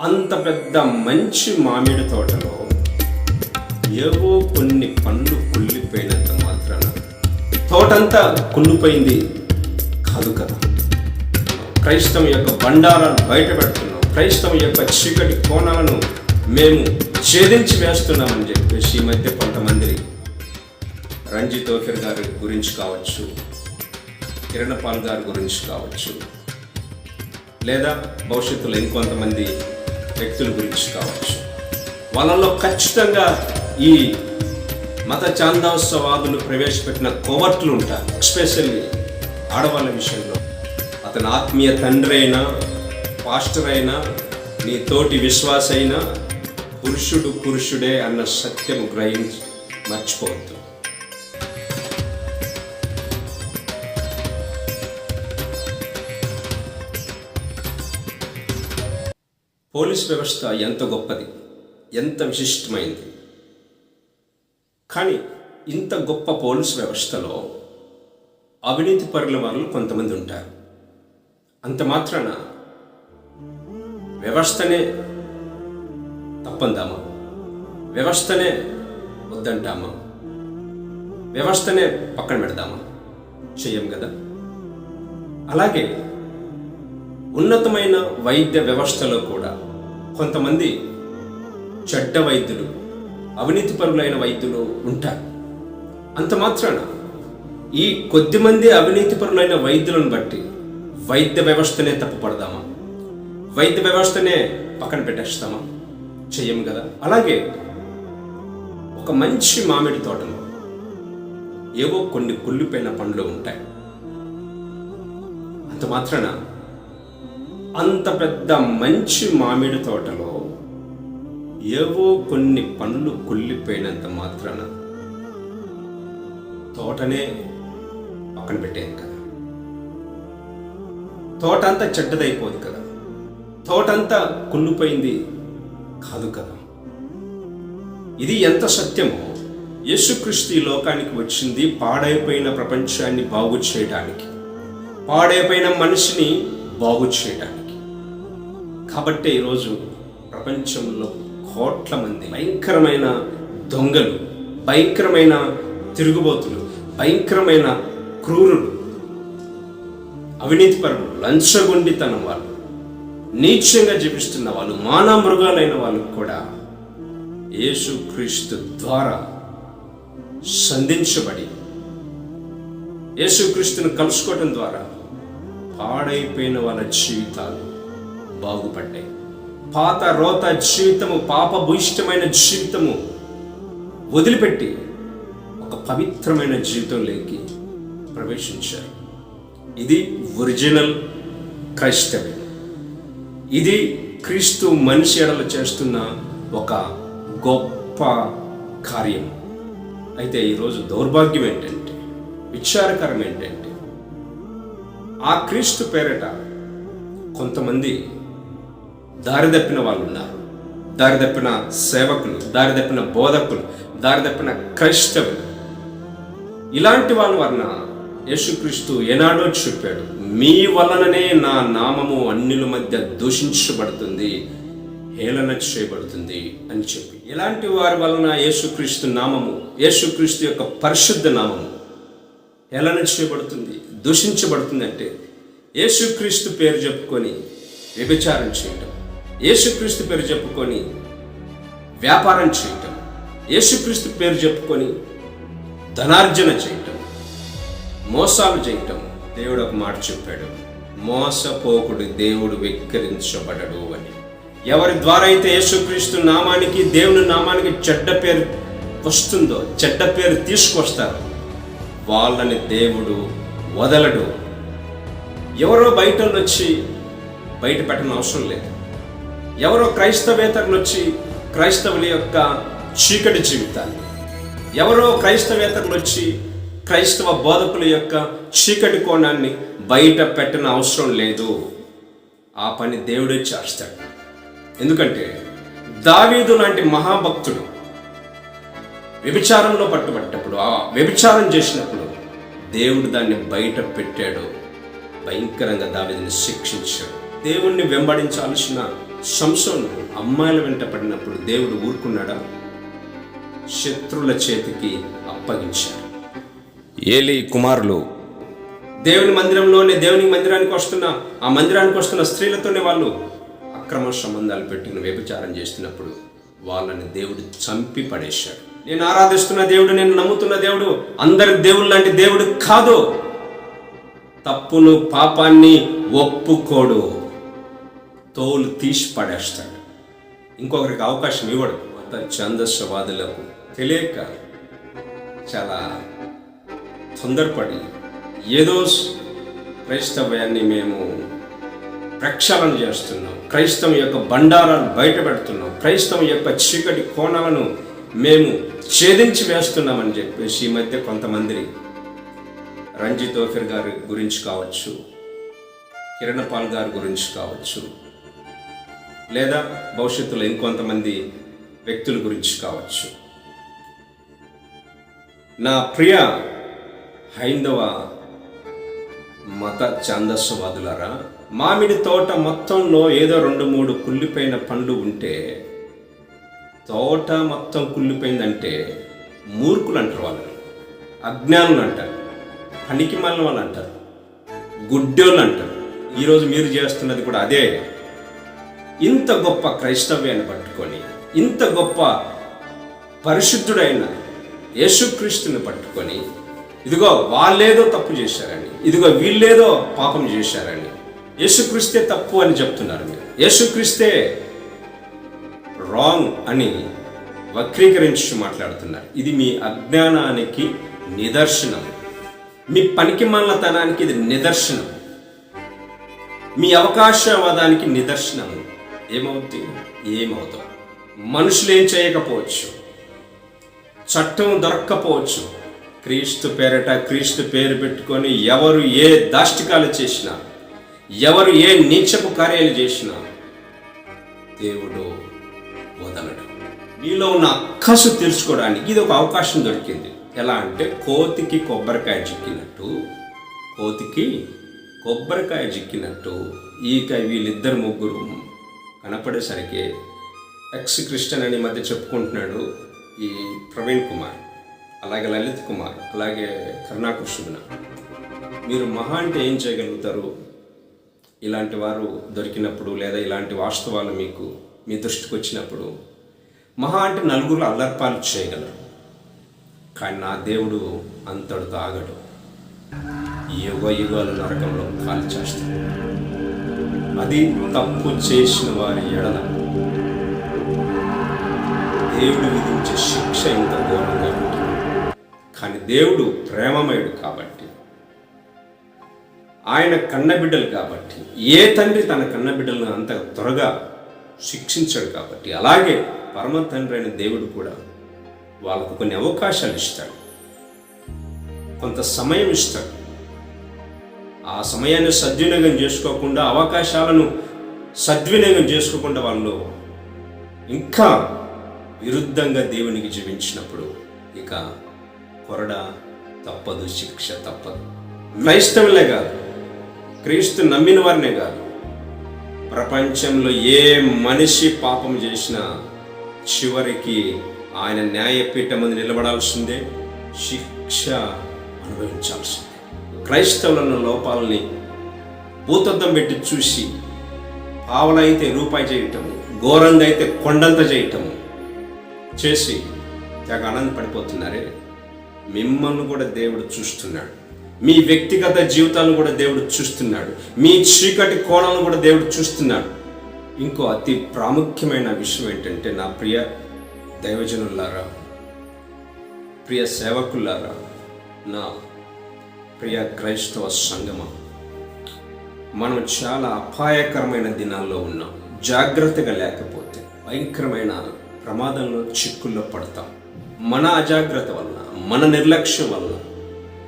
అంత పెద్ద మంచి మామిడి తోటలో ఏవో కొన్ని పండ్లు కుళ్ళిపోయినంత మాత్రాన తోటంతా కుళ్ళిపోయింది కాదు కదా. క్రైస్తవం యొక్క బండారాలు బయట పెడుతున్నాం. క్రైస్తవం యొక్క చీకటి కోణాలను మేము ఛేదించి వేస్తున్నామని చెప్పేసి ఈ మధ్య కొంతమంది రంజిత్ ఓఫిర్ గారి గురించి కావచ్చు కిరణపాల్ గారి గురించి కావచ్చు లేదా భవిష్యత్తులో ఇంకొంతమంది వ్యక్తుల గురించి కావచ్చు. వాళ్ళల్లో ఖచ్చితంగా ఈ మత చాందోత్సవాదులు ప్రవేశపెట్టిన కోవర్ట్లు ఉంటారు. ఎస్పెషల్లీ ఆడవాళ్ళ విషయంలో. అతని ఆత్మీయ తండ్రి అయినా పాస్టర్ అయినా నీ తోటి విశ్వాసైనా పురుషుడు పురుషుడే అన్న సత్యం గ్రహించి మర్చిపోవద్దు. పోలీస్ వ్యవస్థ ఎంత గొప్పది ఎంత విశిష్టమైంది. కానీ ఇంత గొప్ప పోలీస్ వ్యవస్థలో అవినీతి పరుల వాళ్ళు కొంతమంది ఉంటారు. అంత మాత్రాన వ్యవస్థనే తప్పందామా? వ్యవస్థనే వద్దంటామా? వ్యవస్థనే పక్కన పెడదామా? చెయ్యం కదా. అలాగే ఉన్నతమైన వైద్య వ్యవస్థలో కూడా కొంతమంది చెడ్డ వైద్యులు అవినీతిపరులైన వైద్యులు ఉంటారు. అంత మాత్రాన ఈ కొద్దిమంది అవినీతిపరులైన వైద్యులను బట్టి వైద్య వ్యవస్థనే తప్పుపడదామా? వైద్య వ్యవస్థనే పక్కన పెట్టేస్తామా? చెయ్యం కదా. అలాగే ఒక మంచి మామిడి తోటలో ఏవో కొన్ని కుళ్ళిపోయిన పండ్లు ఉంటాయి. అంత మాత్రాన అంత పెద్ద మంచి మామిడి తోటలో ఏవో కొన్ని పండ్లు కుళ్ళిపోయినంత మాత్రాన తోటనే పక్కన పెట్టేది కదా. తోట అంతా చెడ్డదైపోదు కదా. తోటంతా కుళ్ళిపోయింది కాదు కదా. ఇది ఎంత సత్యమో యేసుక్రీస్తు ఈ లోకానికి వచ్చింది పాడైపోయిన ప్రపంచాన్ని బాగు చేయడానికి పాడైపోయిన మనిషిని బాగు చేయడానికి. కాబట్టే ఈరోజు ప్రపంచంలో కోట్ల మంది భయంకరమైన దొంగలు భయంకరమైన తిరుగుబోతులు భయంకరమైన క్రూరులు అవినీతిపరులు లంచగొండితనం వాళ్ళు నీచంగా జీవిస్తున్న వాళ్ళు మానవ మృగాలైన వాళ్ళు కూడా యేసుక్రీస్తు ద్వారా సంధించబడి యేసుక్రీస్తును కలుసుకోవటం ద్వారా పాడైపోయిన వాళ్ళ జీవితాలు బాగుపడ్డాయి. పాత రోత జీవితము పాపభూయిష్టమైన జీవితము వదిలిపెట్టి ఒక పవిత్రమైన జీవితంలోకి ప్రవేశించారు. ఇది ఒరిజినల్ క్రైస్తవ్యం ఇది క్రీస్తు మనిషి ఎడల చేస్తున్న ఒక గొప్ప కార్యం. అయితే ఈరోజు దౌర్భాగ్యం ఏంటంటే విచారకరం ఏంటంటే ఆ క్రీస్తు పేరిట కొంతమంది దారిదప్పిన వాళ్ళు ఉన్నారు. దారిదప్పిన సేవకులు దారిదప్పిన బోధకులు దారిదప్పిన క్రైస్తవులు. ఇలాంటి వాళ్ళ వలన యేసుక్రీస్తు ఏనాడో చెప్పాడు మీ వలననే నా నామము అన్నిల మధ్య దూషించబడుతుంది హేళన చేయబడుతుంది అని చెప్పి. ఇలాంటి వారి వలన యేసుక్రీస్తు నామము యేసుక్రీస్తు యొక్క పరిశుద్ధ నామము హేళన చేయబడుతుంది దూషించబడుతుంది అంటే యేసుక్రీస్తు పేరు చెప్పుకొని వ్యభిచారం చేయటం. యేసుక్రీస్తు పేరు చెప్పుకొని వ్యాపారం చేయటం యేసుక్రీస్తు పేరు చెప్పుకొని ధనార్జన చేయటం మోసాలు చేయటం దేవుడు ఒక మాట చెప్పాడు. మోసపోకుడు దేవుడు వెక్కిరించబడడు అని. ఎవరి ద్వారా అయితే యేసుక్రీస్తు నామానికి దేవుని నామానికి చెడ్డ పేరు వస్తుందో చెడ్డ పేరు తీసుకొస్తారు వాళ్ళని దేవుడు వదలడు. ఎవరో బయట నుంచి వచ్చి బయట పెట్టడం అవసరం లేదు. ఎవరో క్రైస్తవేతరులు వచ్చి క్రైస్తవుల యొక్క చీకటి జీవితాన్ని ఎవరో క్రైస్తవేతరులు వచ్చి క్రైస్తవ బోధకుల యొక్క చీకటి కోణాన్ని బయట పెట్టిన అవసరం లేదు. ఆ పని దేవుడే చేస్తాడు. ఎందుకంటే దావీదు లాంటి మహాభక్తుడు వ్యభిచారంలో పట్టుబట్టినప్పుడు ఆ వ్యభిచారం చేసినప్పుడు దేవుడు దాన్ని బయట పెట్టాడు. భయంకరంగా దావీదుని శిక్షించాడు. దేవుణ్ణి వెంబడించాల్సిన సంసోను అమ్మాయిల వెంట పడినప్పుడు దేవుడు ఊరుకున్నాడా? శత్రుల చేతికి అప్పగించాడు. ఏలి కుమారులు దేవుని మందిరంలోనే దేవుని మందిరానికి వస్తున్న ఆ మందిరానికి వస్తున్న స్త్రీలతోనే వాళ్ళు అక్రమ సంబంధాలు పెట్టిన వ్యభిచారం చేస్తున్నప్పుడు వాళ్ళని దేవుడు చంపి పడేశాడు. నేను ఆరాధిస్తున్న దేవుడు నేను నమ్ముతున్న దేవుడు అందరి దేవుడు లాంటి దేవుడు కాదు. తప్పును పాపాన్ని ఒప్పుకోడు. తోలు తీసి పడేస్తాడు. ఇంకొకరికి అవకాశం ఇవ్వడు. అంత ఛందస్వాదులకు తెలియక చాలా తొందరపడి ఏదో క్రైస్తవ్యాన్ని మేము ప్రక్షాళన చేస్తున్నాం. క్రైస్తవం యొక్క బండారాలు బయట పెడుతున్నాం. క్రైస్తవం యొక్క చీకటి కోణాలను మేము ఛేదించి వేస్తున్నామని చెప్పేసి ఈ మధ్య కొంతమంది రంజిత్ ఓఫిర్ గారి గురించి కావచ్చు కిరణ్ పాల్ గారి గురించి కావచ్చు లేదా భవిష్యత్తులో ఇంకొంతమంది వ్యక్తుల గురించి కావచ్చు. నా ప్రియ హైందవ మత ఛాందస్సువాదులారా మామిడి తోట మొత్తంలో ఏదో రెండు మూడు కుళ్ళిపోయిన పండ్లు ఉంటే తోట మొత్తం కుళ్ళిపోయిందంటే మూర్ఖులు అంటారు వాళ్ళని. అజ్ఞానులు అంటారు పనికి మళ్ళీ వాళ్ళు అంటారు గుడ్డోళ్ళు అంటారు ఈరోజు మీరు చేస్తున్నది కూడా అదే. ఇంత గొప్ప క్రైస్తవ్యాన్ని పట్టుకొని ఇంత గొప్ప పరిశుద్ధుడైన యేసుక్రీస్తుని పట్టుకొని ఇదిగో వాళ్ళేదో తప్పు చేశారని ఇదిగో వీళ్ళేదో పాపం చేశారని యేసుక్రీస్తే తప్పు అని చెప్తున్నారు మీరు. యేసుక్రీస్తే రాంగ్ అని వక్రీకరించి మాట్లాడుతున్నారు. ఇది మీ అజ్ఞానానికి నిదర్శనం. మీ పనికి తనానికి ఇది నిదర్శనం. మీ అవకాశవాదానికి నిదర్శనం. ఏమవుతుంది ఏమవుతాం? మనుషులు ఏం చేయకపోవచ్చు. చట్టం దొరక్కపోవచ్చు. క్రీస్తు పేరట క్రీస్తు పేరు పెట్టుకొని ఎవరు ఏ దాష్టికాలు చేసినా ఎవరు ఏ నీచపు కార్యాలు చేసినా దేవుడు వదలడు. నీలో ఉన్న అక్కసు తెలుసుకోవడానికి ఇది ఒక అవకాశం దొరికింది. ఎలా అంటే కోతికి కొబ్బరికాయ చిక్కినట్టు కోతికి కొబ్బరికాయ చిక్కినట్టు ఈక వీళ్ళిద్దరు ముగ్గురు కనపడేసరికి ఎక్స్ క్రిస్టియన్ అని మధ్య చెప్పుకుంటున్నాడు ఈ ప్రవీణ్ కుమార్ అలాగే లలిత్ కుమార్ అలాగే కరుణాకృష్ణ మీరు మహా అంటే ఏం చేయగలుగుతారు? ఇలాంటి వారు దొరికినప్పుడు లేదా ఇలాంటి వాస్తవాలు మీకు మీ దృష్టికి వచ్చినప్పుడు మహా అంటే నలుగురు అల్లర్పాలు చేయగలరు. కానీ నా దేవుడు అంతడు తాగడు యుగ యుగాలు నరకంలో కాలు చేస్తాడు అది తప్పు చేసిన వారి ఎడల. దేవుడు విధించే శిక్ష ఇంత ఘోరంగా ఉంటుంది. కానీ దేవుడు ప్రేమమయుడు కాబట్టి ఆయన కన్నబిడ్డలు కాబట్టి ఏ తండ్రి తన కన్నబిడ్డలను అంత త్వరగా శిక్షించాడు కాబట్టి అలాగే పరమ తండ్రి అయిన దేవుడు కూడా వాళ్ళకు కొన్ని అవకాశాలు ఇస్తాడు. కొంత సమయం ఇస్తాడు. ఆ సమయాన్ని సద్వినియోగం చేసుకోకుండా అవకాశాలను సద్వినియోగం చేసుకోకుండా వాళ్ళు ఇంకా విరుద్ధంగా దేవునికి జీవించినప్పుడు ఇక కొరడ తప్పదు శిక్ష తప్పదు. క్రైస్తవులే కాదు క్రీస్తు నమ్మిన వారినే కాదు. ప్రపంచంలో ఏ మనిషి పాపం చేసినా చివరికి ఆయన న్యాయపీఠం ముందు నిలబడాల్సిందే శిక్ష అనుభవించాల్సిందే. క్రైస్తవులను లోపాలని భూతద్దం పెట్టి చూసి పావలైతే రూపాయి చేయటము ఘోరంగా అయితే కొండంత చేయటము చేసి తెగ ఆనందపడిపోతున్నారే. మిమ్మల్ని కూడా దేవుడు చూస్తున్నాడు. మీ వ్యక్తిగత జీవితాలను కూడా దేవుడు చూస్తున్నాడు. మీ చీకటి కోణాలను కూడా దేవుడు చూస్తున్నాడు. ఇంకో అతి ప్రాముఖ్యమైన విషయం ఏంటంటే నా ప్రియ దైవజనులారా ప్రియ సేవకులారా నా ప్రియ క్రైస్తవ సంగమ. మనం చాలా అపాయకరమైన దినాల్లో ఉన్నాం. జాగ్రత్తగా లేకపోతే భయంకరమైన ప్రమాదంలో చిక్కుల్లో పడతాం. మన అజాగ్రత్త వల్ల మన నిర్లక్ష్యం వల్ల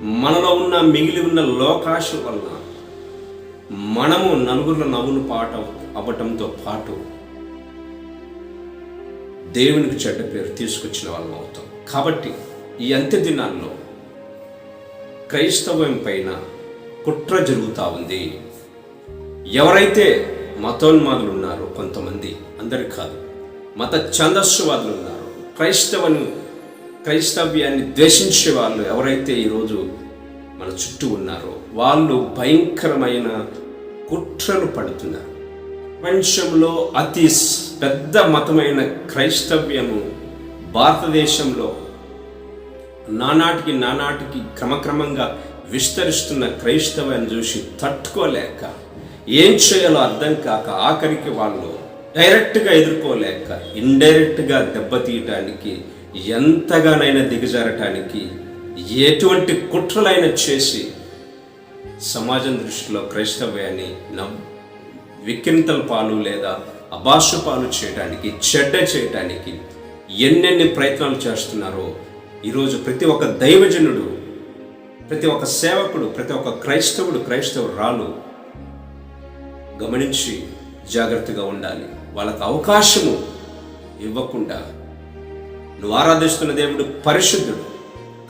మనలో ఉన్న మిగిలి ఉన్న లోకాశ వల్ల మనము నలుగురిలో నవ్వులు పాట అవ్వటంతో పాటు దేవునికి చెడ్డ పేరు తీసుకొచ్చిన వాళ్ళం అవుతాం. కాబట్టి ఈ అంత్య దినాల్లో క్రైస్తవం పైన కుట్ర జరుగుతూ ఉంది. ఎవరైతే మతోన్మాదులు ఉన్నారో కొంతమంది అందరు కాదు మత ఛందస్సువాదులు ఉన్నారు క్రైస్తవను క్రైస్తవ్యాన్ని ద్వేషించే వాళ్ళు ఎవరైతే ఈరోజు మన చుట్టూ ఉన్నారో వాళ్ళు భయంకరమైన కుట్రలు పడుతున్నారు. ప్రపంచంలో అతి పెద్ద మతమైన క్రైస్తవ్యము భారతదేశంలో నానాటికి నానాటికి క్రమక్రమంగా విస్తరిస్తున్న క్రైస్తవాన్ని చూసి తట్టుకోలేక ఏం చేయాలో అర్థం కాక ఆఖరికి వాళ్ళు డైరెక్ట్గా ఎదుర్కోలేక ఇండైరెక్ట్గా దెబ్బతీయటానికి ఎంతగానైనా దిగజారటానికి ఎటువంటి కుట్రలైనా చేసి సమాజం దృష్టిలో క్రైస్తవ్యాన్ని నవ్ విక్రింతల పాలు లేదా అభాష పాలు చేయడానికి చెడ్డ చేయటానికి ఎన్నెన్ని ప్రయత్నాలు చేస్తున్నారో ఈరోజు ప్రతి ఒక్క దైవజనుడు ప్రతి ఒక్క సేవకుడు ప్రతి ఒక్క క్రైస్తవుడు క్రైస్తవురాలు గమనించి జాగ్రత్తగా ఉండాలి. వాళ్ళకు అవకాశము ఇవ్వకుండా నువ్వు ఆరాధిస్తున్న దేవుడు పరిశుద్ధుడు.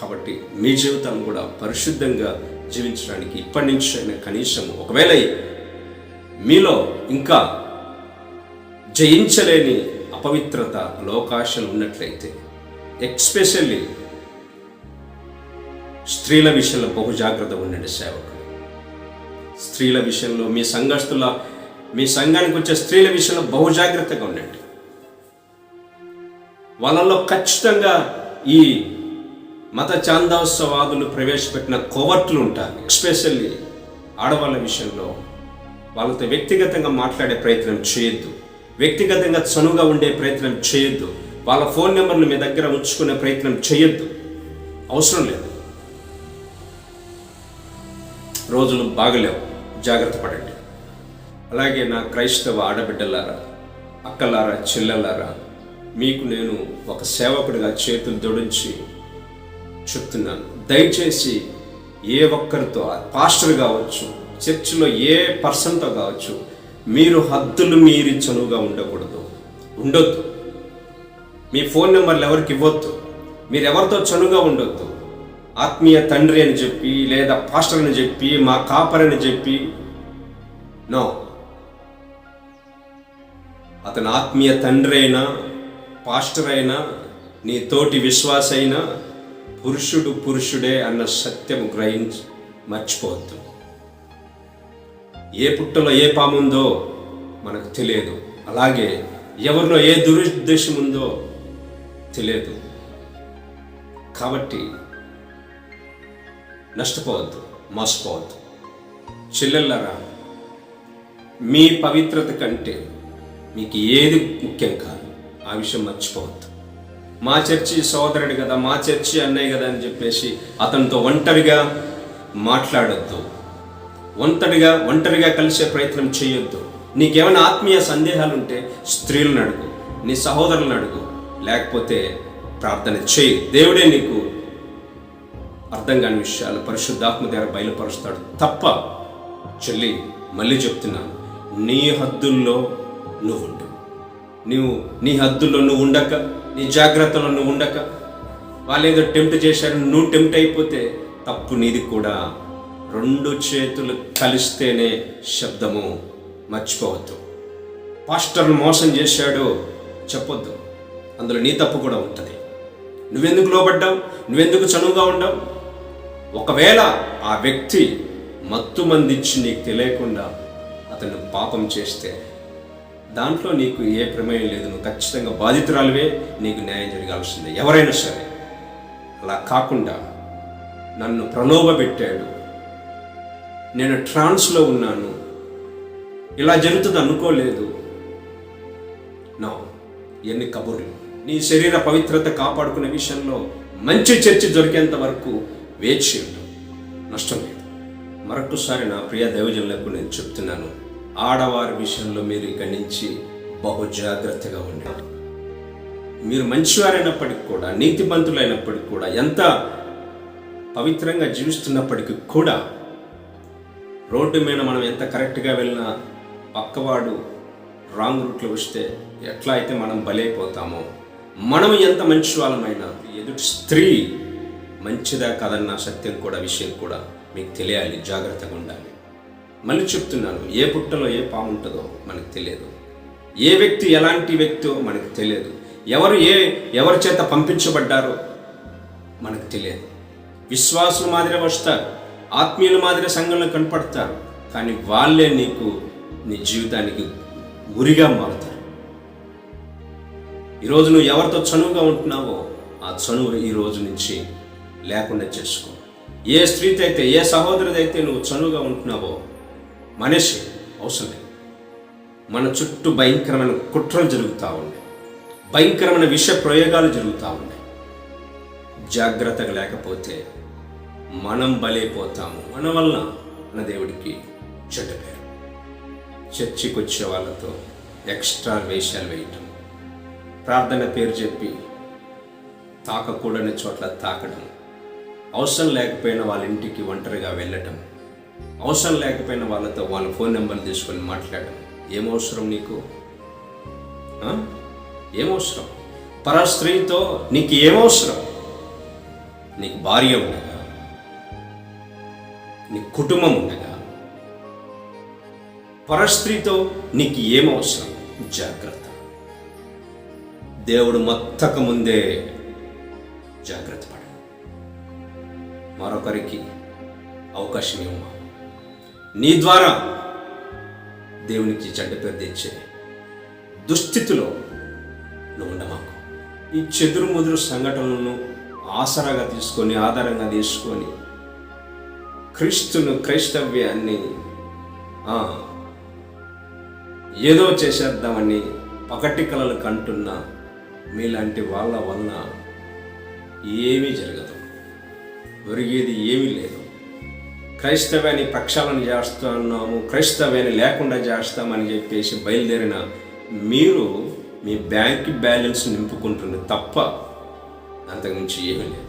కాబట్టి మీ జీవితం కూడా పరిశుద్ధంగా జీవించడానికి ఇప్పటి నుంచి కనీసం ఒకవేళ మీలో ఇంకా జయించలేని అపవిత్రత లోకాశలు ఉన్నట్లయితే ఎక్స్పెషల్లీ స్త్రీల విషయంలో బహు జాగ్రత్త ఉండండి సేవకులు. స్త్రీల విషయంలో మీ సంఘస్థుల మీ సంఘానికి వచ్చే స్త్రీల విషయంలో బహు జాగ్రత్తగా ఉండండి. వాళ్ళల్లో ఖచ్చితంగా ఈ మత చాందోత్సవాదులు ప్రవేశపెట్టిన కోవర్ట్లు ఉంటారు. ఎస్పెషల్లీ ఆడవాళ్ళ విషయంలో వాళ్ళతో వ్యక్తిగతంగా మాట్లాడే ప్రయత్నం చేయొద్దు. వ్యక్తిగతంగా చనువుగా ఉండే ప్రయత్నం చేయొద్దు. వాళ్ళ ఫోన్ నెంబర్లు మీ దగ్గర ఉంచుకునే ప్రయత్నం చేయొద్దు. అవసరం లేదు. రోజులు బాగలేవు. జాగ్రత్త పడండి. అలాగే నా క్రైస్తవ ఆడబిడ్డలారా అక్కలారా చెల్లెలారా మీకు నేను ఒక సేవకుడిగా చేతులు దొడించి చెప్తున్నాను. దయచేసి ఏ ఒక్కరితో పాస్టర్ కావచ్చు చర్చిలో ఏ పర్సన్తో కావచ్చు మీరు హద్దులు మీరి చనువుగా ఉండకూడదు. ఉండొద్దు. మీ ఫోన్ నెంబర్లు ఎవరికి ఇవ్వద్దు. మీరు ఎవరితో చనువుగా ఉండొద్దు. ఆత్మీయ తండ్రి అని చెప్పి లేదా పాస్టర్ అని చెప్పి మా కాపర్ అని చెప్పి. నో. అతను ఆత్మీయ తండ్రి అయినా పాస్టర్ అయినా నీ తోటి విశ్వాస అయినా పురుషుడు పురుషుడే అన్న సత్యం గ్రహించి మర్చిపోవద్దు. ఏ పుట్టలో ఏ పాముందో మనకు తెలియదు. అలాగే ఎవరిలో ఏ దురుద్దేశం ఉందో తెలియదు. కాబట్టి నష్టపోవద్దు మోసపోవద్దు. చెల్లెళ్ళరా మీ పవిత్రత కంటే మీకు ఏది ముఖ్యం కాదు ఆ విషయం మర్చిపోవద్దు. మా చర్చి సోదరుడు కదా మా చర్చి అన్నయ్య కదా అని చెప్పేసి అతనితో ఒంటరిగా మాట్లాడొద్దు. ఒంటరిగా ఒంటరిగా కలిసే ప్రయత్నం చేయొద్దు. నీకేమైనా ఆత్మీయ సందేహాలు ఉంటే స్త్రీలను అడుగు నీ సహోదరులను అడుగు లేకపోతే ప్రార్థన చేయి దేవుడే నీకు అర్థం కాని విషయాలు పరిశుద్ధాత్మ ద్వారా బయలుపరుస్తాడు. తప్ప చెల్లి మళ్ళీ చెప్తున్నాను నీ హద్దుల్లో నువ్వు ఉండు. నువ్వు నీ హద్దుల్లో నువ్వు ఉండక నీ జాగ్రత్తలో నువ్వు ఉండక. వాళ్ళు ఏదో టెంప్ట్ చేశారు నువ్వు టెంప్ట్ అయిపోతే తప్పు నీది కూడా. రెండు చేతులు కలిస్తేనే శబ్దము మర్చిపోవద్దు. పాస్టర్ను మోసం చేశాడు చెప్పొద్దు. అందులో నీ తప్పు కూడా ఉంటుంది. నువ్వెందుకు లోబడ్డావు? నువ్వెందుకు చనువుగా ఉండవు? ఒకవేళ ఆ వ్యక్తి మత్తు మందించి నీకు తెలియకుండా అతను పాపం చేస్తే దాంట్లో నీకు ఏ ప్రమేయం లేదు నువ్వు ఖచ్చితంగా బాధితురాలువే నీకు న్యాయం జరగాల్సిందే. ఎవరైనా సరే అలా కాకుండా నన్ను ప్రలోభ పెట్టాడు నేను ట్రాన్స్లో ఉన్నాను. ఇలా జరుగుతుంది అనుకోలేదు. నా ఎన్ని కబుర్లు. నీ శరీర పవిత్రత కాపాడుకునే విషయంలో మంచి చర్చ దొరికేంత వరకు వేచి ఉంటాం నష్టం లేదు. మరొకసారి నా ప్రియ దైవజనులకు నేను చెప్తున్నాను ఆడవారి విషయంలో మీరు ఇక్కడి నుంచి బహు జాగ్రత్తగా ఉండండి. మీరు మంచివారైనప్పటికి కూడా నీతిమంతులైనప్పటికీ కూడా ఎంత పవిత్రంగా జీవిస్తున్నప్పటికీ కూడా రోడ్డు మీద మనం ఎంత కరెక్ట్గా వెళ్ళినా పక్కవాడు రాంగ్ రూట్లో వస్తే ఎట్లా అయితే మనం బలైపోతామో మనం ఎంత మంచి వాళ్ళమైనా ఎదుటి స్త్రీ మంచిదా కదన్న సత్యం కూడా విషయం కూడా మీకు తెలియాలి జాగ్రత్తగా ఉండాలి. మళ్ళీ చెప్తున్నాను ఏ పుట్టలో ఏ పాము ఉంటుందో మనకు తెలియదు. ఏ వ్యక్తి ఎలాంటి వ్యక్తో మనకు తెలియదు. ఎవరు ఏ ఎవరి చేత పంపించబడ్డారో మనకు తెలియదు. విశ్వాసుల మాదిరి వస్తారు ఆత్మీయుల మాదిరి సంఘంలో కనపడతారు కానీ వాళ్ళే నీకు నీ జీవితానికి గురిగా మారుతారు. ఈరోజు నువ్వు ఎవరితో చనువుగా ఉంటున్నావో ఆ చనువు ఈ రోజు నుంచి లేకుండా చేసుకో. ఏ స్త్రీతో అయితే ఏ సహోదరుదైతే నువ్వు చనువుగా ఉంటున్నావో మనిషి అవసరం లేదు మన చుట్టూ భయంకరమైన కుట్రలు జరుగుతూ ఉన్నాయి. భయంకరమైన విష ప్రయోగాలు జరుగుతూ ఉన్నాయి. జాగ్రత్తగా లేకపోతే మనం బలైపోతాము మన వలన మన దేవుడికి చెడ్డ పేరు. చర్చికి వచ్చే వాళ్ళతో ఎక్స్ట్రా వేషాలు వేయటం. ప్రార్థన పేరు చెప్పి తాకకూడని చోట్ల తాకడం. అవసరం లేకపోయినా వాళ్ళ ఇంటికి ఒంటరిగా వెళ్ళటం. అవసరం లేకపోయినా వాళ్ళతో వాళ్ళ ఫోన్ నెంబర్ తీసుకొని మాట్లాడడం ఏం అవసరం నీకు? ఆ? ఏం పర స్త్రీతో నీకు ఏమవసరం నీకు భార్య ఉండగా నీ కుటుంబం ఉండగా పరస్త్రీతో నీకు ఏమవసరం అవసరం? జాగ్రత్త. దేవుడు మొత్తక ముందే జాగ్రత్త మరొకరికి అవకాశం ఇవ్వమా నీ ద్వారా దేవునికి చెడ్డ పేరు తెచ్చే దుస్థితిలో నువ్వు ఉండమాకు. ఈ చెదురు ముదురు సంఘటనలను ఆసరాగా తీసుకొని ఆధారంగా తీసుకొని క్రీస్తును క్రైస్తవ్యాన్ని ఏదో చేసేద్దామని పగటి కలలు కంటున్న మీలాంటి వాళ్ళ వలన ఏమీ జరగదు. ఒరిగేది ఏమీ లేదు. క్రైస్తవాన్ని ప్రక్షాళన చేస్తున్నాము క్రైస్తవాన్ని లేకుండా చేస్తామని చెప్పేసి బయలుదేరిన మీరు మీ బ్యాంక్ బ్యాలెన్స్ నింపుకుంటుంది తప్ప అంతకుమించి ఏమీ లేదు.